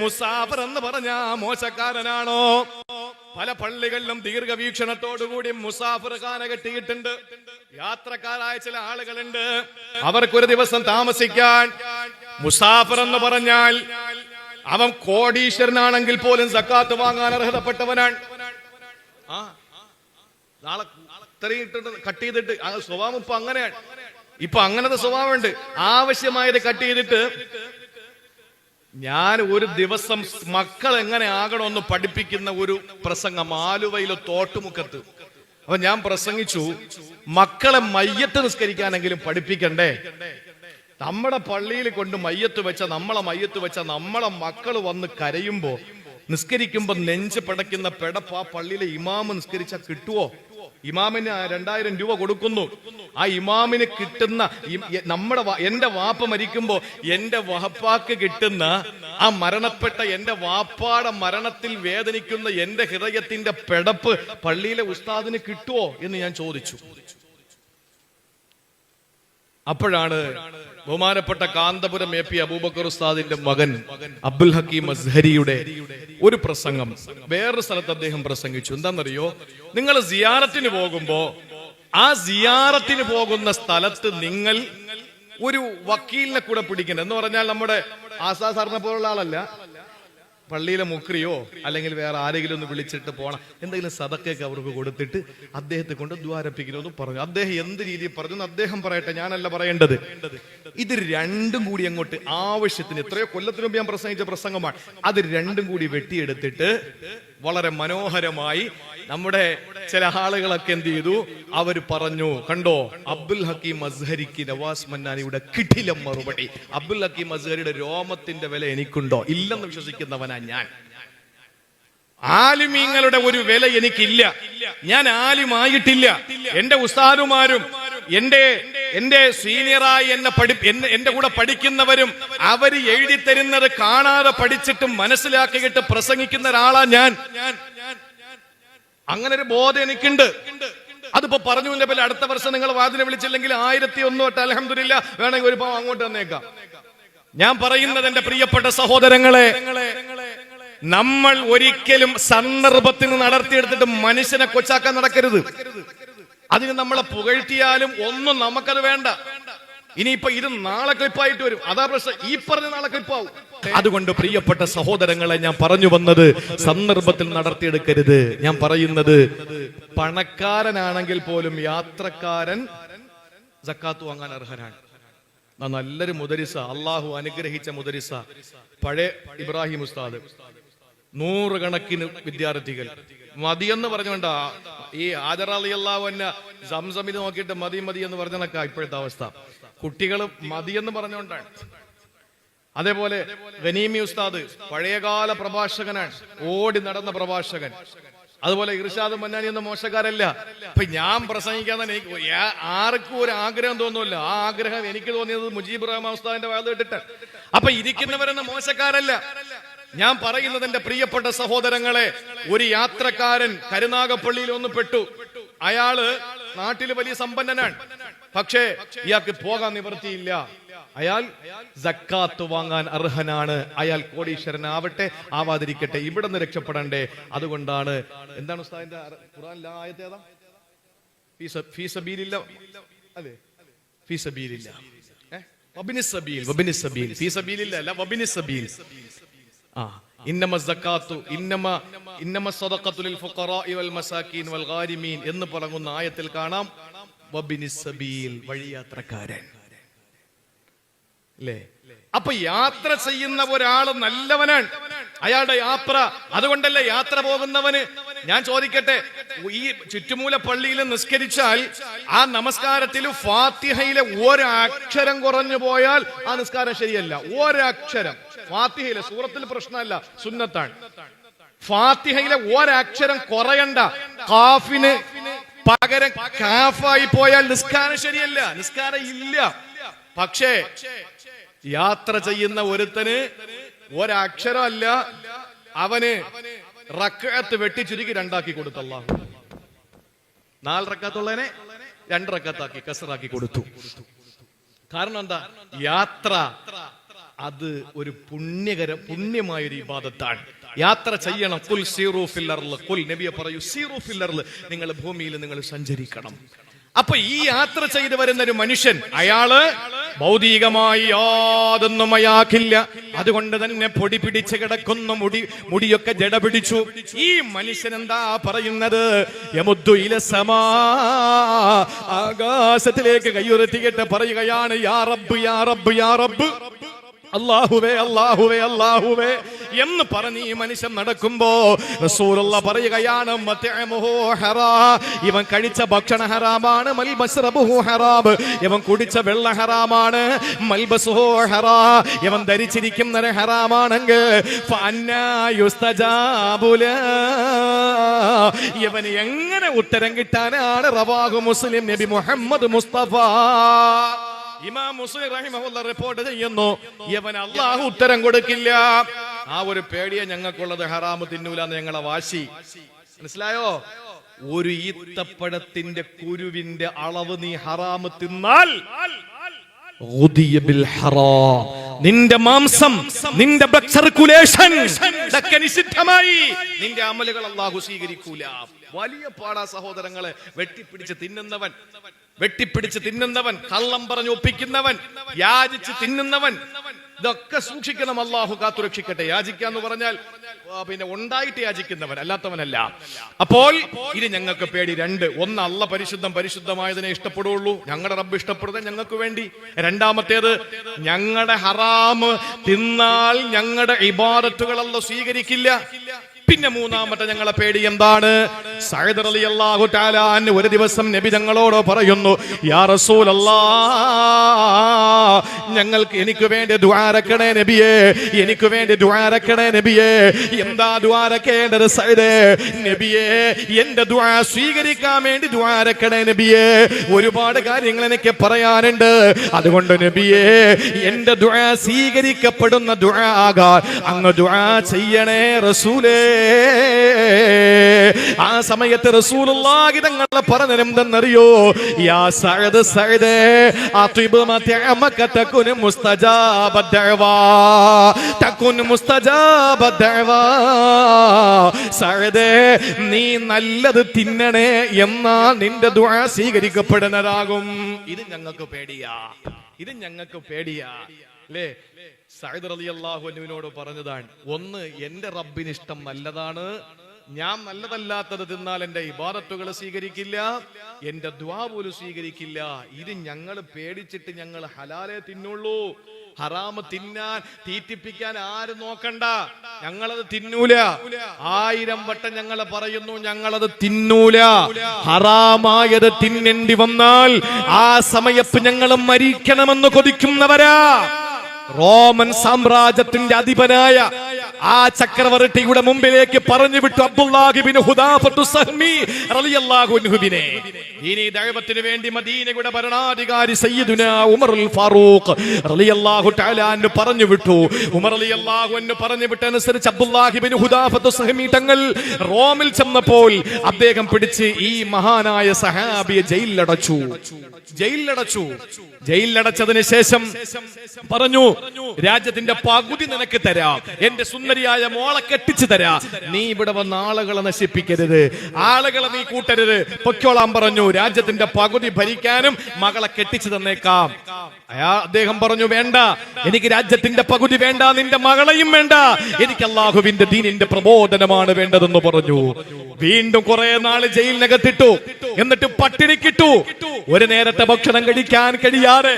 മുസാഫർ എന്ന് പറഞ്ഞ മോശക്കാരനാണോ? പല പള്ളികളിലും ദീർഘവീക്ഷണത്തോടുകൂടി മുസാഫർ ഖാന കെട്ടിയിട്ടുണ്ട്. യാത്രക്കാരായ ചില ആളുകളുണ്ട്. അവർക്കൊരു ദിവസം താമസിക്കാൻ മുസാഫർ എന്ന് പറഞ്ഞാൽ അവൻ കോടീശ്വരനാണെങ്കിൽ പോലും സക്കാത്ത് വാങ്ങാൻ അർഹതപ്പെട്ടവനാണ്. നാളെ ഇത്രയും കട്ട് ചെയ്തിട്ട് സ്വഭാവം ഇപ്പൊ അങ്ങനെയാണ്. ഇപ്പൊ അങ്ങനത്തെ സ്വഭാവമുണ്ട്. ആവശ്യമായത് കട്ട് ചെയ്തിട്ട് ഞാൻ ഒരു ദിവസം മക്കൾ എങ്ങനെ ആകണമെന്ന് പഠിപ്പിക്കുന്ന ഒരു പ്രസംഗം ആലുവയിലെ തോട്ടുമുക്കത്ത്. അപ്പൊ ഞാൻ പ്രസംഗിച്ചു മക്കളെ മയ്യത്ത് നിസ്കരിക്കാനെങ്കിലും പഠിപ്പിക്കണ്ടേ? നമ്മുടെ പള്ളിയിൽ കൊണ്ട് മയ്യത്ത് വെച്ച നമ്മളെ മയ്യത്ത് വെച്ച നമ്മളെ മക്കൾ വന്ന് കരയുമ്പോ നിസ്കരിക്കുമ്പോ നെഞ്ച് പടയ്ക്കുന്ന പെടപ്പ് ആ പള്ളിയിലെ ഇമാമ് നിസ്കരിച്ചാൽ കിട്ടുവോ? ഇമാമിന് രണ്ടായിരം രൂപ കൊടുക്കുന്നു. ആ ഇമാമിന് കിട്ടുന്ന നമ്മുടെ എന്റെ വാപ്പ മരിക്കുമ്പോ എന്റെ വഹപ്പാക്ക് കിട്ടുന്ന ആ മരണപ്പെട്ട എന്റെ വാപ്പാടെ മരണത്തിൽ വേദനിക്കുന്ന എന്റെ ഹൃദയത്തിന്റെ പെടപ്പ് പള്ളിയിലെ ഉസ്താദിന് കിട്ടുവോ എന്ന് ഞാൻ ചോദിച്ചു. അപ്പോഴാണ് ബഹുമാനപ്പെട്ട കാന്തപുരം എ പി അബൂബക്കർ ഉസ്താദിന്റെ മകൻ അബ്ദുൽ ഹക്കീം അസ്ഹരിയുടെ ഒരു പ്രസംഗം വേറൊരു സ്ഥലത്ത് അദ്ദേഹം പ്രസംഗിച്ചു. എന്താണെന്നറിയോ? നിങ്ങൾ സിയാറത്തിന് പോകുമ്പോ ആ സിയാറത്തിന് പോകുന്ന സ്ഥലത്ത് നിങ്ങൾ ഒരു വക്കീലിനെ കൂടെ പിടിക്കണം എന്ന് പറഞ്ഞാൽ നമ്മുടെ ആസാ സാറിനെ പോലുള്ള ആളല്ല. പള്ളിയിലെ മുക്രിയോ അല്ലെങ്കിൽ വേറെ ആരെങ്കിലും ഒന്ന് വിളിച്ചിട്ട് പോണം. എന്തെങ്കിലും സതക്കൊക്കെ അവർക്ക് കൊടുത്തിട്ട് അദ്ദേഹത്തെ കൊണ്ട് ദ്വാരപ്പിക്കണമെന്ന് പറഞ്ഞു. അദ്ദേഹം എന്ത് രീതിയിൽ പറഞ്ഞു അദ്ദേഹം പറയട്ടെ ഞാനല്ല പറയേണ്ടത്. ഇത് രണ്ടും കൂടി അങ്ങോട്ട് ആവശ്യത്തിന് എത്രയോ കൊല്ലത്തിനുമ്പ് ഞാൻ പ്രസംഗിച്ച പ്രസംഗമാണ്. അത് രണ്ടും കൂടി വെട്ടിയെടുത്തിട്ട് വളരെ മനോഹരമായി നമ്മുടെ ചില ആളുകളൊക്കെ എന്ത് ചെയ്തു? അവർ പറഞ്ഞു കണ്ടോ അബ്ദുൽ ഹക്കീം അസ്ഹരിക്ക് നവാസ് മന്നാനിയുടെ കിടിലം മറുപടി. അബ്ദുൽ ഹക്കീം അസ്ഹരിയുടെ രോമത്തിന്റെ വില എനിക്കുണ്ടോ? ഇല്ലെന്ന് വിശ്വസിക്കുന്നവനാ ഞാൻ. ആലിമീങ്ങളുടെ ഒരു വില എനിക്കില്ല. ഞാൻ ആലിമായിട്ടില്ല. എന്റെ ഉസ്താദുമാരും എന്റെ എന്റെ സീനിയറായി എന്നെ പഠി എന്റെ കൂടെ പഠിക്കുന്നവരും അവർ എഴുതി തരുന്നത് കാണാതെ പഠിച്ചിട്ടും മനസ്സിലാക്കിയിട്ട് പ്രസംഗിക്കുന്ന ഒരാളാ ഞാൻ. അങ്ങനെ ഒരു ബോധം എനിക്കുണ്ട്. അതിപ്പോ പറഞ്ഞു പേര് അടുത്ത വർഷം നിങ്ങൾ വാതിനെ വിളിച്ചില്ലെങ്കിൽ ആയിരത്തി ഒന്ന് തൊട്ട് അലഹമില്ല വേണമെങ്കിൽ ഒരു പാവം അങ്ങോട്ട് വന്നേക്കാം. ഞാൻ പറയുന്നത് എന്റെ പ്രിയപ്പെട്ട സഹോദരങ്ങളെ നമ്മൾ ഒരിക്കലും സന്ദർഭത്തിന് നടത്തിയെടുത്തിട്ട് മനുഷ്യനെ കൊച്ചാക്കാൻ നടക്കരുത്. അതിന് നമ്മളെ പുകഴ്ത്തിയാലും ഒന്നും നമുക്കത് വേണ്ട. ഇനിയിപ്പോ ഇത് നാളെ ക്ലിപ്പായിട്ട് വരും. അതാ പ്രശ്നം. ഈ പറഞ്ഞ നാളെ ക്ലിപ്പാവും. അതുകൊണ്ട് പ്രിയപ്പെട്ട സഹോദരങ്ങളെ ഞാൻ പറഞ്ഞു വന്നത് സന്ദർഭത്തിൽ നടത്തിയെടുക്കരുത്. ഞാൻ പറയുന്നത് പണക്കാരനാണെങ്കിൽ പോലും യാത്രക്കാരൻ ജക്കാത്ത് വാങ്ങാൻ അർഹനാണ്. നല്ലൊരു മുദരിസ അള്ളാഹു അനുഗ്രഹിച്ച മുദരിസ. പഴയ ഇബ്രാഹിം ഉസ്താദ്. നൂറുകണക്കിന് വിദ്യാർത്ഥികൾ. മതിയെന്ന് പറഞ്ഞുകൊണ്ട് ഈ ആദർ അലി അള്ളാഹു എന്നെ നോക്കിയിട്ട് മതി മതി എന്ന് പറഞ്ഞതൊക്കെ ഇപ്പോഴത്തെ അവസ്ഥ. കുട്ടികൾ മതിയെന്ന് പറഞ്ഞുകൊണ്ടാണ്. അതേപോലെ ഗനീമി ഉസ്താദ് പഴയകാല പ്രഭാഷകനാണ് ഓടി നടന്ന പ്രഭാഷകൻ. അതുപോലെ ഇർഷാദ് മന്നാനി എന്ന മോശക്കാരല്ല. ഇപ്പൊ ഞാൻ പ്രസംഗിക്കാൻ തന്നെ എനിക്ക് ആർക്കും ഒരു ആഗ്രഹം തോന്നുമല്ലോ ആ ആഗ്രഹം എനിക്ക് തോന്നിയത് മുജീബ് റഹ്മാൻ ഉസ്താദിന്റെ വാദം ഇട്ടിട്ട് അപ്പൊ ഇരിക്കുന്നവരെന്ന മോശക്കാരല്ല. ഞാൻ പറയുന്നത് എന്റെ പ്രിയപ്പെട്ട സഹോദരങ്ങളെ ഒരു യാത്രക്കാരൻ കരുനാഗപ്പള്ളിയിൽ ഒന്ന് പെട്ടു. അയാൾ നാട്ടിൽ വലിയ സമ്പന്നനാണ്. പക്ഷേ ഇയാൾക്ക് പോകാൻ നിവൃത്തിയില്ല. അയാൾ ജക്കാത്ത് വാങ്ങാൻ അർഹനാണ്. അയാൾ കോടീശ്വരനാവട്ടെ ആവാതിരിക്കട്ടെ ഇവിടെ നിന്ന് രക്ഷപ്പെടണ്ടേ. അതുകൊണ്ടാണ് എന്താണ് ഉസ്താദിന്റെ ആയത്ത് ഏതാ? ഫീസ- ഫീസബീലില്ല അതെ അല്ല? ഇന്നമ ഇന്നമ ഇന്നമ ഫുഖറാഇ വൽ വൽ ഗാരിമീൻ എന്ന് പറങ്ങുന്ന ആയത്തിൽ കാണാം. വഴിയാത്രക്കാരൻ. അപ്പൊ യാത്ര ചെയ്യുന്ന ഒരാൾ നല്ലവനാണ്. അയാളുടെ യാത്ര അതുകൊണ്ടല്ലേ യാത്ര പോകുന്നവന്? ഞാൻ ചോദിക്കട്ടെ ഈ ചുറ്റുമൂല പള്ളിയിൽ നിസ്കരിച്ചാൽ ആ നമസ്കാരത്തിൽ ഫാത്തിഹയിലെ ഒരക്ഷരം കുറഞ്ഞു പോയാൽ ആ നിസ്കാരം ശരിയല്ല. ഒരക്ഷരം. ഫാത്തിഹയിലെ സൂറത്തിൽ പ്രശ്നമല്ല സുന്നത്താണ്. ഫാത്തിഹയിലെ ഒരക്ഷരം കുറയണ്ട. കാഫിന് പകരം കാഫായി പോയാൽ നിസ്കാരം ശരിയല്ല നിസ്കാരം ഇല്ല. പക്ഷേ യാത്ര ചെയ്യുന്ന ഒരുത്തന് ഒരക്ഷരമല്ല അവന് റക്കത്ത് വെട്ടി ചുരുക്കി രണ്ടാക്കി കൊടുത്തല്ല നാല് റക്കത്തുള്ളതിനെ രണ്ട് റക്കത്താക്കി കസറാക്കി കൊടുത്തു. കാരണം എന്താ? യാത്ര അത് ഒരു പുണ്യകര പുണ്യമായ ഒരു ഇബാദത്താണ്. യാത്ര ചെയ്യണം. കുൽ സീറോ ഫില്ലറിൽ കുൽ നബിയെ പറയൂ സീറോ ഫില്ലറിൽ നിങ്ങൾ ഭൂമിയിൽ നിങ്ങൾ സഞ്ചരിക്കണം. അപ്പൊ ഈ യാത്ര ചെയ്തു വരുന്ന ഒരു മനുഷ്യൻ അയാൾ ഭൗതികമായി യാതൊന്നും അയാക്കില്ല അതുകൊണ്ട് തന്നെ പൊടി പിടിച്ച് കിടക്കുന്ന മുടി മുടിയൊക്കെ ജട പിടിച്ചു. ഈ മനുഷ്യൻ എന്താ പറയുന്നത്? ആകാശത്തിലേക്ക് കയ്യുറത്തിയിട്ട് പറയുകയാണ് യാ റബ്ബ് യാ റബ്ബ് യാ റബ്ബ്. അള്ളാഹുവേ അള്ളാഹുവേ അള്ളാഹുവേ എന്ന് പറഞ്ഞ് ഈ മനുഷ്യൻ നടക്കുമ്പോ റസൂലുള്ള പറയുകയാണ്. ഇവൻ കഴിച്ച ഭക്ഷണ ഹറാമാണ് ഹറാബ് ഹറാം ഇവൻ കുടിച്ച വെള്ള ഹറാമാണ് ഹറാ. ഇവൻ ധരിച്ചിരിക്കുന്നത് ഹറാമാണെങ്കിൽ. ഇവന് എങ്ങനെ ഉത്തരം കിട്ടാനാണ് റവാഹു മുസ്ലിം നബി മുഹമ്മദ് മുസ്തഫ ഇമാം മുസ്ലിം റഹിമഹുല്ല റിപ്പോർട്ട് ചെയ്യുന്നു ഇവൻ അള്ളാഹു ഉത്തരം കൊടുക്കില്ല. ആ ഒരു പേടിയെ ഞങ്ങൾക്കുള്ളത് ഹറാമ് തിന്നൂലെന്ന് ഞങ്ങളെ വാശി. മനസ്സിലായോ? ഒരു ഈത്തപ്പഴത്തിന്റെ കുരുവിന്റെ അളവ് നീ ഹറാമ് തിന്നാൽ. നിന്റെ മാംസം നിന്റെ നിഷിദ്ധമായി. നിന്റെ അമലുകൾ അള്ളാഹു സ്വീകരിക്കൂല. വലിയ പാടാ സഹോദരങ്ങളെ വെട്ടിപ്പിടിച്ച് തിന്നുന്നവൻ. വെട്ടിപ്പിടിച്ച് തിന്നുന്നവൻ കള്ളം പറഞ്ഞ് ഒപ്പിക്കുന്നവൻ യാചിച്ച് തിന്നുന്നവൻ ഇതൊക്കെ സൂക്ഷിക്കണം അള്ളാഹു കാത്തുരക്ഷിക്കട്ടെ. യാചിക്കാന്ന് പറഞ്ഞാൽ പിന്നെ ഉണ്ടായിട്ട് യാചിക്കുന്നവൻ അല്ലാത്തവനല്ല. അപ്പോൾ ഇത് ഞങ്ങൾക്ക് പേടി രണ്ട്. ഒന്ന് അല്ല പരിശുദ്ധം പരിശുദ്ധമായതിനെ ഇഷ്ടപ്പെടുള്ളൂ ഞങ്ങളുടെ റബ്ബ് ഇഷ്ടപ്പെടുന്നത് ഞങ്ങൾക്ക് വേണ്ടി. രണ്ടാമത്തേത് ഞങ്ങളുടെ ഹറാമ് തിന്നാൽ ഞങ്ങളുടെ ഇബാദത്തുകളല്ല സ്വീകരിക്കില്ല. പിന്നെ മൂന്നാമത്തെ ഞങ്ങളെ പേടി എന്താണ്? സഹദർ റളിയല്ലാഹു തആല അൻഹു ഒരു ദിവസം നബി ഞങ്ങളോട് പറയുന്നു യാ റസൂലല്ലാ ഞങ്ങൾക്ക് എനിക്ക് വേണ്ടി ദ്വാരക്കണേ നബിയേ എനിക്ക് വേണ്ടി ദ്വാരക്കണേ നബിയേ. എന്താ ദ്വാരക്കേണ്ടത് സൈദേ നബിയേ എന്റെ ദ്വാ സ്വീകരിക്കാൻ വേണ്ടി ദ്വാരക്കണേ നബിയേ. ഒരുപാട് കാര്യങ്ങൾ എനിക്ക് പറയാനുണ്ട്. അതുകൊണ്ട് നബിയേ എന്റെ ദ്വാ സ്വീകരിക്കപ്പെടുന്ന ദ്വാ ആകാൻ അങ്ങ് ദ്വാ ചെയ്യണേ റസൂലേ. ആ സമയത്ത് റസൂലുള്ളാഹി തങ്ങൾ പറഞ്ഞെന്തെന്നറിയോ യാ സഅദ് സഅദ് അതിബ മതഅമക തകുൻ മുസ്തജാബ ദഅവാ തകുൻ മുസ്തജാബ ദഅവാ. സഅദ് നീ നല്ലത് തിന്നണേ എന്നാ നിന്റെ ദുആ സ്വീകരിക്കപ്പെടുന്നതാകും. ഇത് ഞങ്ങൾക്ക് പേടിയാ. ഇത് ഞങ്ങൾക്ക് പേടിയാ. അല്ലേ സഅദ് അള്ളാഹു അനുവിനോട് പറഞ്ഞതാണ് ഒന്ന് എന്റെ റബ്ബിന് ഇഷ്ടം നല്ലതാണ്. ഞാൻ നല്ലതല്ലാത്തത് തിന്നാൽ എന്റെ ഇബാദത്തുകൾ സ്വീകരിക്കില്ല എന്റെ ദ്വാ പോലും സ്വീകരിക്കില്ല. ഇത് ഞങ്ങൾ പേടിച്ചിട്ട് ഞങ്ങൾ ഹലാലെ തിന്നുള്ളൂ. ഹറാമ് തിന്നാൻ തീറ്റിപ്പിക്കാൻ ആരും നോക്കണ്ട. ഞങ്ങളത് തിന്നൂല. ആയിരം വട്ടം ഞങ്ങൾ പറയുന്നു ഞങ്ങളത് തിന്നൂല. ഹറാമായത് തിന്നേണ്ടി വന്നാൽ ആ സമയത്ത് ഞങ്ങൾ മരിക്കണമെന്ന് കൊതിക്കുന്നവരാ. റോമൻ സാമ്രാജ്യത്തിന്റെ അധിപനായ ആ ചക്രവർത്തിയുടെ മുമ്പിലേക്ക് പറഞ്ഞു വിട്ടു അൻഹുവിനെ. ഇനി ദൈവത്തിന് വേണ്ടി മദീനയുടെ ഭരണാധികാരി സയ്യിദുന ഉമറുൽ ഫാറൂഖ് റളിയല്ലാഹു തആല അൻഹു പറഞ്ഞു വിട്ടു. ഉമർ റളിയല്ലാഹു അൻഹു പറഞ്ഞു വിട്ടനുസരിച്ച് അബ്ദുല്ലാഹിബിൻ ഹുദാഫത്തു സഹ്മി തങ്ങൾ റോമിൽ ചെന്നപ്പോൾ അദ്ദേഹം പിടിച്ച് ഈ മഹാനായ സഹാബിയെ ജയിലിലടച്ചു. ജയിലിലടച്ചു. ജയിലിലടച്ചതിന് ശേഷം പറഞ്ഞു രാജ്യത്തിന്റെ പകുതി നിനക്ക് തരാം. എന്റെ സുന്ദരിയായ മോളെ കെട്ടിച്ചു തരാം. നീ ഇവിടെ വന്ന ആളുകളെ നശിപ്പിക്കരുത്. ആളുകളെ നീ കൂട്ടരുത്. പൊക്കോളാം പറഞ്ഞു. രാജ്യത്തിന്റെ പകുതി ഭരിക്കാനും മകളെ കെട്ടിച്ചു തന്നേക്കാം. അയാ അദ്ദേഹം പറഞ്ഞു വേണ്ട. എനിക്ക് രാജ്യത്തിന്റെ പകുതി വേണ്ട. നിന്റെ മകളെയും വേണ്ട. എനിക്ക് അള്ളാഹുവിന്റെ ദീനിന്റെ പ്രബോധനമാണ് വേണ്ടതെന്ന് പറഞ്ഞു. വീണ്ടും കുറെ നാൾ ജയിലിനകത്തിട്ടു. എന്നിട്ട് പട്ടിണിക്കിട്ടു ഒരു നേരത്തെ ഭക്ഷണം കഴിക്കാൻ കഴിയാതെ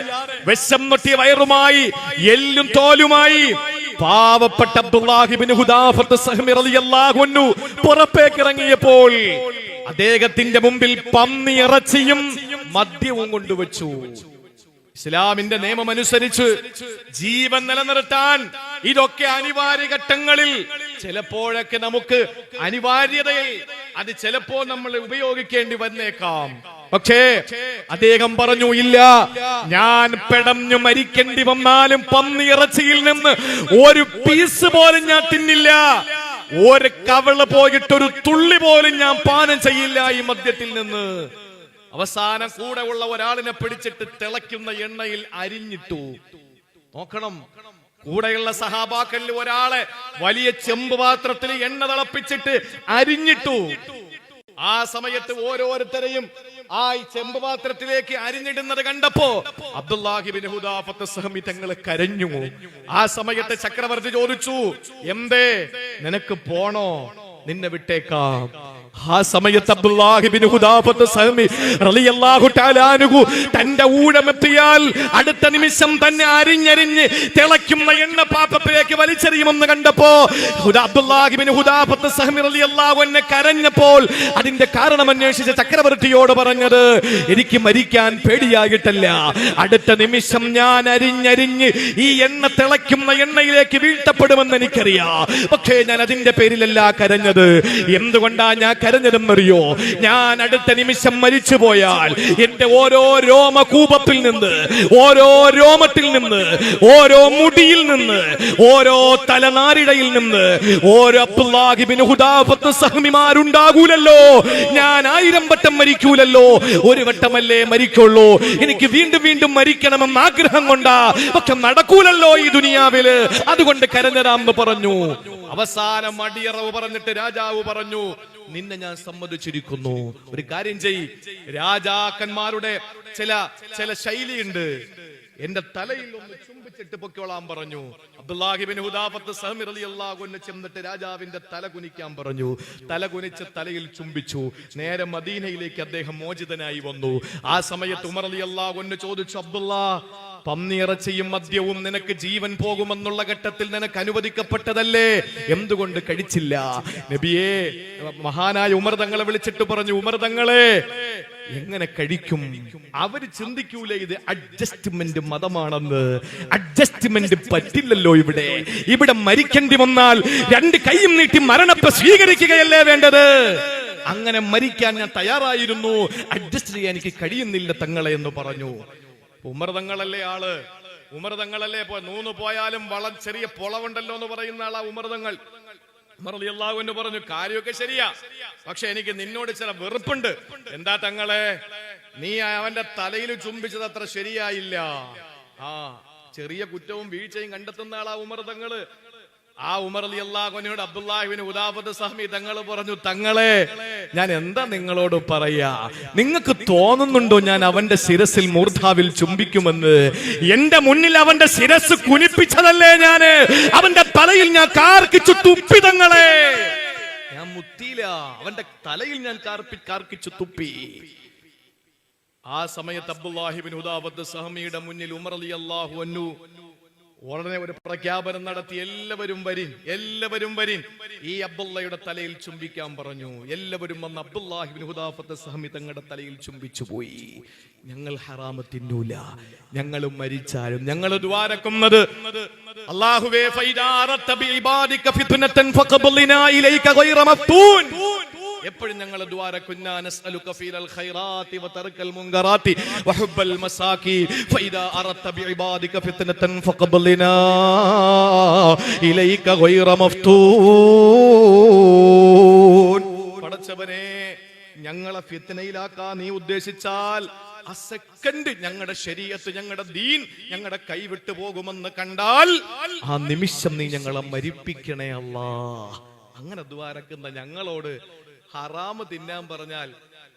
വിഷം നൊട്ടിയ വയറുമായി എല്ലും തോലുമായി പാവപ്പെട്ട അബ്ദുല്ലാഹിബിൻ പുറത്തേക്ക് ഇറങ്ങിയപ്പോൾ അദ്ദേഹത്തിന്റെ മുമ്പിൽ പന്നി ഇറച്ചിയും മദ്യവും കൊണ്ടുവച്ചു. ഇസ്ലാമിന്റെ നിയമം അനുസരിച്ച് ജീവൻ നിലനിർത്താൻ ഇതൊക്കെ അനിവാര്യ ഘട്ടങ്ങളിൽ ചിലപ്പോഴൊക്കെ നമുക്ക് അനിവാര്യതയിൽ അത് ചിലപ്പോൾ നമ്മൾ ഉപയോഗിക്കേണ്ടി വന്നേക്കാം. പക്ഷേ അദ്ദേഹം പറഞ്ഞു ഇല്ല ഞാൻ പെടഞ്ഞു മരിക്കേണ്ടി വന്നാലും പന്നി ഇറച്ചിയിൽ നിന്ന് ഒരു പീസ് പോലും ഞാൻ തിന്നില്ല. ഒരു കവൾ പോയിട്ട് ഒരു തുള്ളി പോലും ഞാൻ പാനം ചെയ്യില്ല ഈ മദ്യത്തിൽ നിന്ന്. അവസാനം കൂടെ ഉള്ള ഒരാളിനെ പിടിച്ചിട്ട് തിളയ്ക്കുന്ന എണ്ണയിൽ അരിഞ്ഞിട്ടു. നോക്കണം. കൂടെയുള്ള സഹാബാക്കളിൽ ഒരാളെ വലിയ ചെമ്പ് പാത്രത്തിൽ എണ്ണ തിളപ്പിച്ചിട്ട് അരിഞ്ഞിട്ടു. ആ സമയത്ത് ഓരോരുത്തരെയും ആ ചെമ്പ് പാത്രത്തിലേക്ക് അരിഞ്ഞിടുന്നത് കണ്ടപ്പോ അബ്ദുല്ലാഹിബിൻ ഹുദാഫത്ത് കരഞ്ഞു. ആ സമയത്ത് ചക്രവർത്തി ചോദിച്ചു എന്തേ? നിനക്ക് പോണോ? നിന്നെ വിട്ടേക്കാം. ആ സമയത്ത് അബ്ദുല്ലാഹിബിൻ ഹുദാഫത്ത് സഹമി റളിയല്ലാഹു തആല തന്റെ ഊഴമെത്തിയാൽ അടുത്ത നിമിഷം തന്നെ അരിഞ്ഞരിഞ്ഞ് തിളയ്ക്കുന്ന എണ്ണ പാത്രത്തിലേക്ക് വലിച്ചെറിയുമെന്ന് കണ്ടപ്പോ അബ്ദുല്ലാഹിബിൻ ഹുദാഫത്ത് സഹമി റളിയല്ലാഹു അൻഹു കരഞ്ഞപ്പോൾ അതിന്റെ കാരണം അന്വേഷിച്ച ചക്രവർത്തിയോട് പറഞ്ഞത് എനിക്ക് മരിക്കാൻ പേടിയായിട്ടല്ല. അടുത്ത നിമിഷം ഞാൻ അരിഞ്ഞരിഞ്ഞ് ഈ എണ്ണ തിളയ്ക്കുന്ന എണ്ണയിലേക്ക് വീഴ്ത്തപ്പെടുമെന്ന് എനിക്കറിയാം. പക്ഷേ ഞാൻ അതിന്റെ പേരിലല്ല കരഞ്ഞത്. എന്തുകൊണ്ടാ ഞാൻ കരഞ്ഞതെന്നറിയോ ഞാൻ അടുത്ത നിമിഷം മരിച്ചു പോയാൽ എന്റെ ഓരോ രോമകൂപത്തിൽ നിന്ന് ഓരോ രോമത്തിൽ നിന്ന് ഓരോ മുടിയിൽ നിന്ന് ഓരോ തലനാരിടയിൽ നിന്ന് ഓരോ ഞാൻ ആയിരം വട്ടം മരിക്കൂലല്ലോ. ഒരു വട്ടമല്ലേ മരിക്കുള്ളൂ. എനിക്ക് വീണ്ടും വീണ്ടും മരിക്കണമെന്ന് ആഗ്രഹം കൊണ്ടാ. പക്ഷെ നടക്കൂലല്ലോ ഈ ദുനിയാവിൽ. അതുകൊണ്ട് കരഞ്ഞതാന്ന് പറഞ്ഞു. അവസാനം അടിയറവ് പറഞ്ഞിട്ട് രാജാവ് പറഞ്ഞു നിന്നെ ഞാൻ സമ്മതിച്ചിരിക്കുന്നു. ഒരു കാര്യം ചെയ് രാജാക്കന്മാരുടെ ചില ചില ശൈലിയുണ്ട്. എന്റെ തലയിൽ ഒന്ന് ചുംബിച്ചിട്ട് പൊക്കോളാൻ പറഞ്ഞു. അബ്ദുല്ലാഹിബിൻ ഹുദാഫത്ത് ചെന്നിട്ട് രാജാവിന്റെ തല കുനിക്കാൻ പറഞ്ഞു. തല കുനിച്ച് തലയിൽ ചുംബിച്ചു. നേരെ മദീനയിലേക്ക് അദ്ദേഹം മോചിതനായി വന്നു. ആ സമയത്ത് ഉമർ അലി അള്ളാഹുവിന് ചോദിച്ചു അബ്ദുള്ള പന്നി ഇറച്ചിയും മദ്യവും നിനക്ക് ജീവൻ പോകുമെന്നുള്ള ഘട്ടത്തിൽ നിനക്ക് അനുവദിക്കപ്പെട്ടതല്ലേ? എന്തുകൊണ്ട് കഴിച്ചില്ല? നബിയേ മഹാനായ ഉമർ തങ്ങളെ വിളിച്ചിട്ട് പറഞ്ഞു ഉമർ തങ്ങളെ എങ്ങനെ കഴിക്കും? അവർ ചിന്തിക്കൂലേ ഇത് അഡ്ജസ്റ്റ്മെന്റ് മതമാണെന്ന്. അഡ്ജസ്റ്റ്മെന്റ് പറ്റില്ലല്ലോ ഇവിടെ. ഇവിടെ മരിക്കേണ്ടി വന്നാൽ രണ്ട് കൈയും നീട്ടി മരണത്തെ സ്വീകരിക്കുകയല്ലേ വേണ്ടത്? അങ്ങനെ മരിക്കാൻ ഞാൻ തയ്യാറായിരുന്നു. അഡ്ജസ്റ്റ് ചെയ്യാൻ എനിക്ക് കഴിയുന്നില്ല തങ്ങളെ എന്ന് പറഞ്ഞു. ഉമർ തങ്ങളല്ലേ ആൾ? ഉമർ തങ്ങളല്ലേ ഇപ്പൊ നൂന്ന് പോയാലും വളം ചെറിയ പൊളവുണ്ടല്ലോ എന്ന് പറയുന്ന ആളാ ഉമർ തങ്ങൾ ഉമർ അള്ളാഹു എന്ന് പറഞ്ഞു കാര്യമൊക്കെ ശരിയാ. പക്ഷെ എനിക്ക് നിന്നോട് ചില വെറുപ്പുണ്ട്. എന്താ തങ്ങളെ? നീ അവന്റെ തലയിൽ ചുംബിച്ചത് അത്ര ശരിയായില്ല. ആ ചെറിയ കുറ്റവും വീഴ്ചയും കണ്ടെത്തുന്ന ആളാ ഉമർ തങ്ങൾ. ആ ഉമർ അലി അള്ളാഹുനോട് അബ്ദുല്ലാഹിബിന് ഉദാബത്ത് സഹമി തങ്ങൾ പറഞ്ഞു തങ്ങളെ ഞാൻ എന്താ നിങ്ങളോട് പറയാ? നിങ്ങൾക്ക് തോന്നുന്നുണ്ടോ ഞാൻ അവന്റെ ശിരസിൽ മൂർധാവിൽ ചുംബിക്കുമെന്ന്? എന്റെ മുന്നിൽ അവന്റെ ശിരസ് കുനിപ്പിച്ചതല്ലേ ഞാൻ? അവന്റെ തലയിൽ ഞാൻ കാർക്കിച്ചു തുപ്പി തങ്ങളെ. ഞാൻ മുത്തിയില്ല അവന്റെ തലയിൽ ഞാൻ കാർപ്പി കാർക്കിച്ചു തുപ്പി. ആ സമയത്ത് അബ്ദുല്ലാഹിബിൻ ഉദാബത്ത് സഹമിയുടെ മുന്നിൽ ഉമർ അലി അള്ളാഹു ഉടനെ ഒരു പ്രഖ്യാപനം നടത്തി എല്ലാവരും വരിൻ എല്ലാവരും വരിൻ. ഈ അബ്ദുള്ളയുടെ തലയിൽ ചുംബിക്കാൻ പറഞ്ഞു. എല്ലാവരും വന്ന് അബ്ദുല്ലാഹിബിൻ ഹുദാഫത്ത് സഹമി തങ്ങളുടെ തലയിൽ ചുംബിച്ചു പോയി. ഞങ്ങൾ ഹറാമ തിന്നൂല ഞങ്ങൾ മരിച്ചാലും ഞങ്ങൾ ദ്വാരക്കുന്നത് അള്ളാഹുവേ ഫൈദാ അറത്ത ബിഇബാദിക ഫിത്നതൻ ഇലൈക എപ്പോഴും ഞങ്ങൾ ദ്വാര കുന്നാനസ്അലുക ഫീലൽ ഖൈറാത്തി വതർക്കൽ മുൻകറാത്തി വഹുബ്ബൽ മസാക്കി ഫൈദാ അറത്ത ബിഇബാദിക ഫിത്നതൻ ഫഖബ്ലിനാ ഇലൈക ഗൈറ മഫ്തൂൻ. പടച്ചവനെ ഞങ്ങളെ ഫിത്നയിലാക്കാൻ നീ ഉദ്ദേശിച്ചാൽ ആ സെക്കൻഡ് ഞങ്ങളുടെ ശരീരത്ത് ഞങ്ങളുടെ ദീൻ ഞങ്ങളുടെ കൈവിട്ടു പോകുമെന്ന് കണ്ടാൽ ആ നിമിഷം നീ ഞങ്ങളെ മരിപ്പിക്കണേ അല്ലാ അങ്ങനെ ദ്വാരക്കുന്ന ഞങ്ങളോട് ഹറാമ് തിന്നാൻ പറഞ്ഞാൽ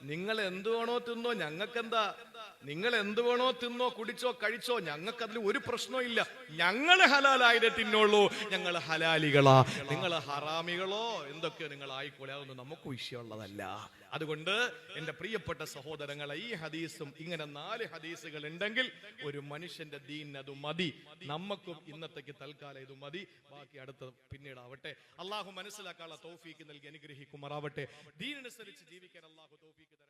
നിങ്ങൾ എന്തുവാണോ വേണോ തിന്നോ ഞങ്ങൾക്കെന്താ നിങ്ങൾ എന്ത് വേണോ തിന്നോ കുടിച്ചോ കഴിച്ചോ ഞങ്ങൾക്ക് അതിൽ ഒരു പ്രശ്നവും ഇല്ല. ഞങ്ങൾ ഹലാലായിട്ട് തിന്നോളൂ ഞങ്ങൾ ഹലാലികളാ. നിങ്ങൾ ഹറാമികളോ എന്തൊക്കെയോ നിങ്ങൾ ആയിക്കോളെ അതൊന്നും നമുക്ക് വിഷയമുള്ളതല്ല. അതുകൊണ്ട് എന്റെ പ്രിയപ്പെട്ട സഹോദരങ്ങളെ ഈ ഹദീസും ഇങ്ങനെ നാല് ഹദീസുകൾ ഉണ്ടെങ്കിൽ ഒരു മനുഷ്യന്റെ ദീൻ അത് മതി. നമുക്കും ഇന്നത്തേക്ക് തൽക്കാലം ഇത് മതി. ബാക്കി അടുത്ത പിന്നീട് ആവട്ടെ അള്ളാഹു മനസ്സിലാക്കാനുള്ള തോഫീക്ക് നൽകി അനുഗ്രഹിക്കുമാറാവട്ടെ. ദീനനുസരിച്ച് ജീവിക്കാൻ അള്ളാഹു തൗഫീക്ക്